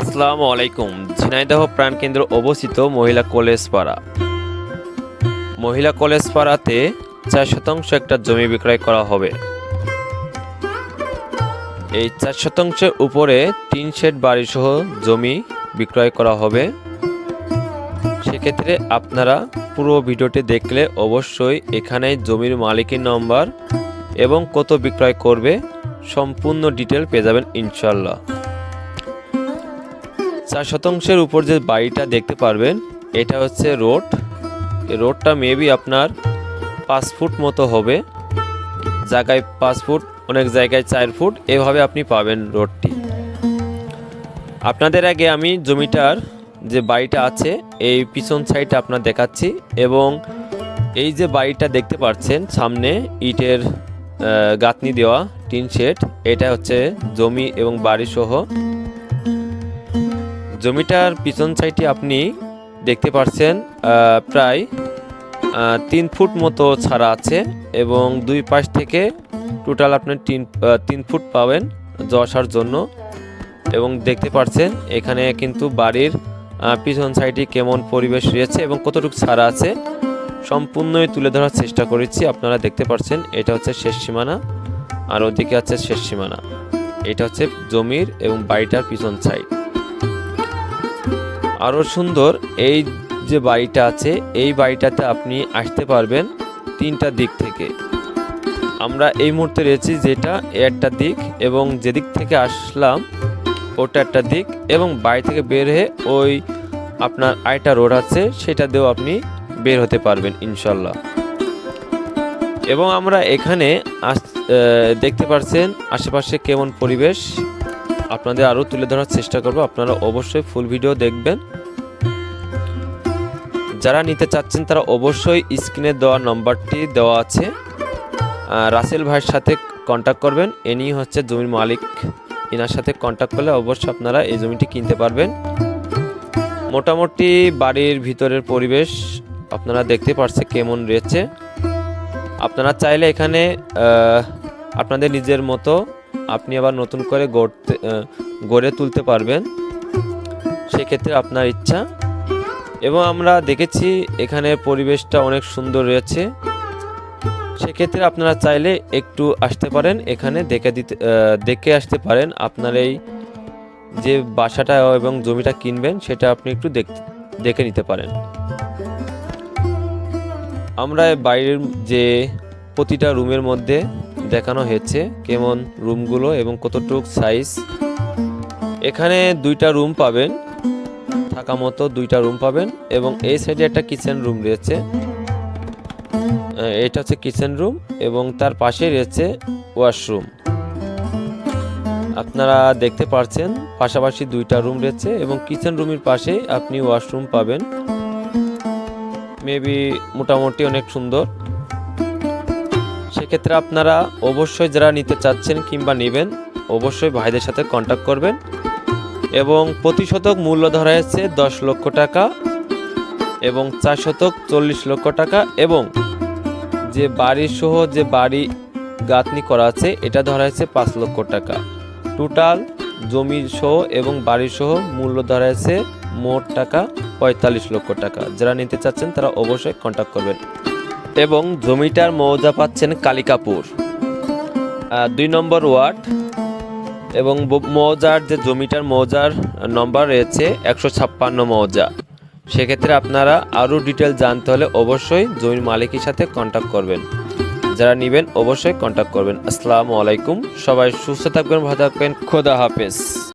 আসসালামু আলাইকুম। ঝিনাইদহ প্রাণকেন্দ্র অবস্থিত মহিলা কলেজ পাড়া। মহিলা কলেজ পাড়াতে চার শতাংশ একটা জমি বিক্রয় করা হবে। এই চার শতাংশের উপরে তিন শেড বাড়ি সহ জমি বিক্রয় করা হবে। সেক্ষেত্রে আপনারা পুরো ভিডিওটি দেখলে অবশ্যই এখানে জমির মালিকের নম্বর এবং কত বিক্রয় করবে সম্পূর্ণ ডিটেল পেয়ে যাবেন ইনশাল্লাহ চার শতাংশের উপর যে বাড়িটা দেখতে পারবেন, এটা হচ্ছে রোড। রোডটা মেবি আপনার পাঁচ ফুট মতো হবে। জায়গায় পাঁচ ফুট, অনেক জায়গায় চার ফুট, এভাবে আপনি পাবেন রোডটি। আপনাদের আগে আমি জমিটার যে বাড়িটা আছে, এই পিছন সাইডটা আপনার দেখাচ্ছি এবং এই যে বাড়িটা দেখতে পাচ্ছেন, সামনে ইটের গাঁথনি দেওয়া টিন শেড, এটা হচ্ছে জমি এবং বাড়ি সহ জমিটার পিছন সাইডে আপনি দেখতে পাচ্ছেন প্রায় তিন ফুট মতো ছাড়া আছে এবং দুই পাশ থেকে টোটাল আপনি তিন তিন ফুট পাবেন জসার জন্য। এবং দেখতে পাচ্ছেন এখানে কিন্তু বাড়ির পিছন সাইডে কেমন পরিবেশ রয়েছে এবং কতটুকু ছাড়া আছে, সম্পূর্ণই তুলে ধরার চেষ্টা করেছি। আপনারা দেখতে পাচ্ছেন এটা হচ্ছে শেষ সীমানা, আর ওদিকে আছে শেষ সীমানা। এটা হচ্ছে জমির এবং বাড়িটার পিছন সাইড। আরও সুন্দর এই যে বাড়িটা আছে, এই বাড়িটাতে আপনি আসতে পারবেন তিনটা দিক থেকে। আমরা এই মুহূর্তে রয়েছি যেটা একটা দিক এবং যেদিক থেকে আসলাম ওটা একটা দিক এবং বাড়ি থেকে বের হয়ে ওই আপনার আরেকটা রোড আছে, সেটা দিয়েও আপনি বের হতে পারবেন ইনশাল্লাহ। এবং আমরা এখানে দেখতে পাচ্ছেন আশেপাশে কেমন পরিবেশ। আপনাদের আরও তুলে ধরার চেষ্টা করব। আপনারা অবশ্যই ফুল ভিডিও দেখবেন। যারা নিতে চাচ্ছেন, তারা অবশ্যই স্ক্রিনে দেওয়া নম্বরটি দেওয়া আছে। রাসেল ভাইয়ের সাথে কন্ট্যাক্ট করবেন। ইনি হচ্ছে জমির মালিক। এনার সাথে কন্ট্যাক্ট করলে অবশ্যই আপনারা এই জমিটি কিনতে পারবেন। মোটামুটি বাড়ির ভিতরের পরিবেশ আপনারা দেখতে পারছে কেমন রয়েছে। আপনারা চাইলে এখানে আপনাদের নিজের মতো আপনি আবার নতুন করে গড়তে গড়ে তুলতে পারবেন। সেক্ষেত্রে আপনার ইচ্ছা। এবং আমরা দেখেছি এখানে পরিবেশটা অনেক সুন্দর রয়েছে। সেক্ষেত্রে আপনারা চাইলে একটু আসতে পারেন, এখানে দেখে দিতে দেখে আসতে পারেন আপনার এই যে বাসাটা এবং জমিটা কিনবেন, সেটা আপনি একটু দেখ- দেখে নিতে পারেন। আমরা বাইরের যে প্রতিটা রুমের মধ্যে দেখানো হয়েছে কেমন রুমগুলো এবং কতটুক সাইজ এখানে দুইটা রুম পাবেন, থাকা মতো দুইটা রুম পাবেন এবং এই সাইডে একটা কিচেন রুম রয়েছে। এটা হচ্ছে কিচেন রুম এবং তার পাশে রয়েছে ওয়াশরুম আপনারা দেখতে পাচ্ছেন পাশাপাশি দুইটা রুম রয়েছে এবং কিচেন রুমের পাশে আপনি ওয়াশরুম পাবেন। মেবি মোটামুটি অনেক সুন্দর। সেক্ষেত্রে আপনারা অবশ্যই যারা নিতে চাচ্ছেন কিংবা নেবেন, অবশ্যই ভাইদের সাথে কন্ট্যাক্ট করবেন এবং প্রতি শতক মূল্য ধরা হয়েছে দশ লক্ষ টাকা এবং চার শতক চল্লিশ লক্ষ টাকা এবং যে বাড়ি সহ যে বাড়ি গাঁথনি করা আছে, এটা ধরা হয়েছে পাঁচ লক্ষ টাকা। টোটাল জমি সহ এবং বাড়ি সহ মূল্য ধরা হয়েছে মোট টাকা পঁয়তাল্লিশ লক্ষ টাকা। যারা নিতে চাচ্ছেন তারা অবশ্যই কন্ট্যাক্ট করবেন। এবং জমিটার মৌজা পাচ্ছেন কালিকাপুর। দুই নম্বর ওয়ার্ড এবং মৌজার যে জমিটার মৌজার নম্বর রয়েছে একশো ছাপ্পান্ন মৌজা। সেক্ষেত্রে আপনারা আরও ডিটেল জানতে হলে অবশ্যই জমির মালিকের সাথে কন্ট্যাক্ট করবেন। যারা নেবেন অবশ্যই কন্ট্যাক্ট করবেন। আসসালামু আলাইকুম। সবাই সুস্থ থাকবেন, ভালো থাকবেন। খোদা হাফেজ।